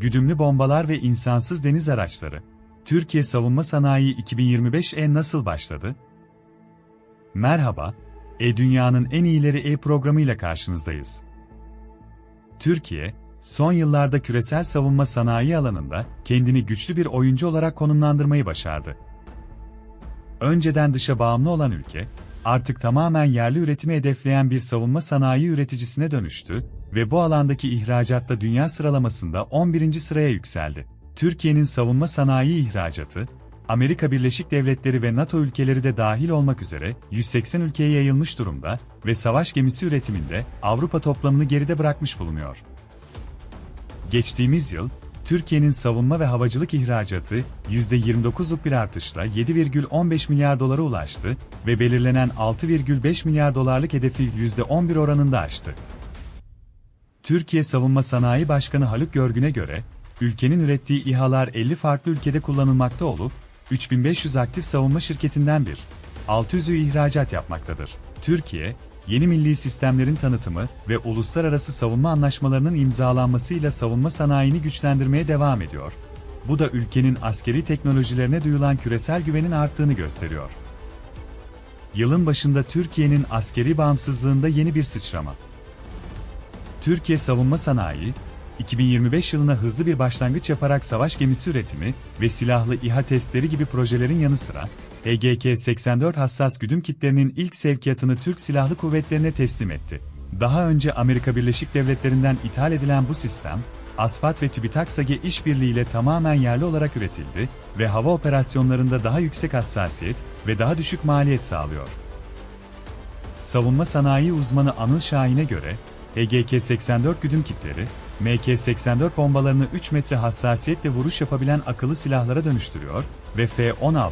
güdümlü bombalar ve insansız deniz araçları. Türkiye Savunma Sanayi 2025'e nasıl başladı? Merhaba, E-Dünya'nın en iyileri e-programıyla karşınızdayız. Türkiye, son yıllarda küresel savunma sanayi alanında kendini güçlü bir oyuncu olarak konumlandırmayı başardı. Önceden dışa bağımlı olan ülke, artık tamamen yerli üretimi hedefleyen bir savunma sanayi üreticisine dönüştü ve bu alandaki ihracatta dünya sıralamasında 11. sıraya yükseldi. Türkiye'nin savunma sanayi ihracatı, Amerika Birleşik Devletleri ve NATO ülkeleri de dahil olmak üzere 180 ülkeye yayılmış durumda ve savaş gemisi üretiminde Avrupa toplamını geride bırakmış bulunuyor. Geçtiğimiz yıl, Türkiye'nin savunma ve havacılık ihracatı %29'luk bir artışla 7,15 milyar dolara ulaştı ve belirlenen 6,5 milyar dolarlık hedefi %11 oranında aştı. Türkiye Savunma Sanayi Başkanı Haluk Görgün'e göre, ülkenin ürettiği İHA'lar 50 farklı ülkede kullanılmakta olup, 3500 aktif savunma şirketinden bir, 600'ü ihracat yapmaktadır. Türkiye, yeni milli sistemlerin tanıtımı ve uluslararası savunma anlaşmalarının imzalanmasıyla savunma sanayini güçlendirmeye devam ediyor. Bu da ülkenin askeri teknolojilerine duyulan küresel güvenin arttığını gösteriyor. Yılın başında Türkiye'nin askeri bağımsızlığında yeni bir sıçrama. Türkiye Savunma Sanayi, 2025 yılına hızlı bir başlangıç yaparak savaş gemisi üretimi ve silahlı İHA testleri gibi projelerin yanı sıra, EGK-84 hassas güdüm kitlerinin ilk sevkiyatını Türk Silahlı Kuvvetlerine teslim etti. Daha önce Amerika Birleşik Devletleri'nden ithal edilen bu sistem, ASFAT ve TÜBİTAK-SAGE işbirliğiyle tamamen yerli olarak üretildi ve hava operasyonlarında daha yüksek hassasiyet ve daha düşük maliyet sağlıyor. Savunma sanayi uzmanı Anıl Şahin'e göre, EGK-84 güdüm kitleri, MK-84 bombalarını 3 metre hassasiyetle vuruş yapabilen akıllı silahlara dönüştürüyor ve F-16,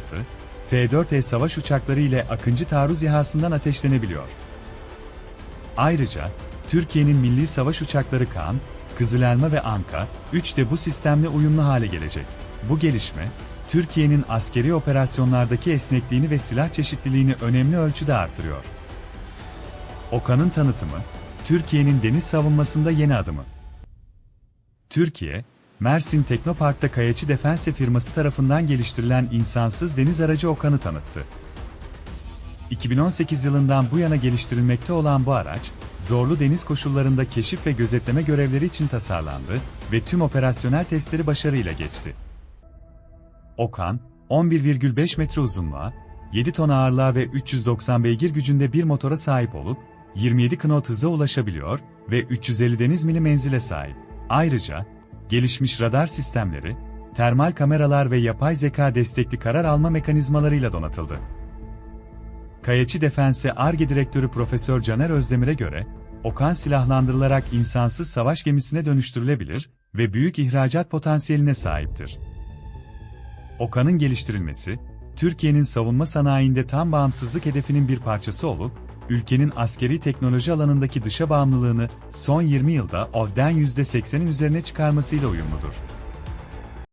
F-4E savaş uçakları ile Akıncı taarruz İHA'sından ateşlenebiliyor. Ayrıca, Türkiye'nin milli savaş uçakları Kaan, Kızılelma ve Anka, 3 de bu sistemle uyumlu hale gelecek. Bu gelişme, Türkiye'nin askeri operasyonlardaki esnekliğini ve silah çeşitliliğini önemli ölçüde artırıyor. Okan'ın tanıtımı, Türkiye'nin deniz savunmasında yeni adımı. Türkiye, Mersin Teknopark'ta Kayaçı Defense firması tarafından geliştirilen insansız deniz aracı Okan'ı tanıttı. 2018 yılından bu yana geliştirilmekte olan bu araç, zorlu deniz koşullarında keşif ve gözetleme görevleri için tasarlandı ve tüm operasyonel testleri başarıyla geçti. Okan, 11,5 metre uzunluğa, 7 ton ağırlığa ve 390 beygir gücünde bir motora sahip olup, 27 knot hıza ulaşabiliyor ve 350 deniz mili menzile sahip. Ayrıca, gelişmiş radar sistemleri, termal kameralar ve yapay zeka destekli karar alma mekanizmalarıyla donatıldı. Kayaçı Defense ARGE Direktörü Profesör Caner Özdemir'e göre, Okan silahlandırılarak insansız savaş gemisine dönüştürülebilir ve büyük ihracat potansiyeline sahiptir. Okan'ın geliştirilmesi, Türkiye'nin savunma sanayinde tam bağımsızlık hedefinin bir parçası olup, ülkenin askeri teknoloji alanındaki dışa bağımlılığını son 20 yılda OD'den %80'in üzerine çıkarmasıyla uyumludur.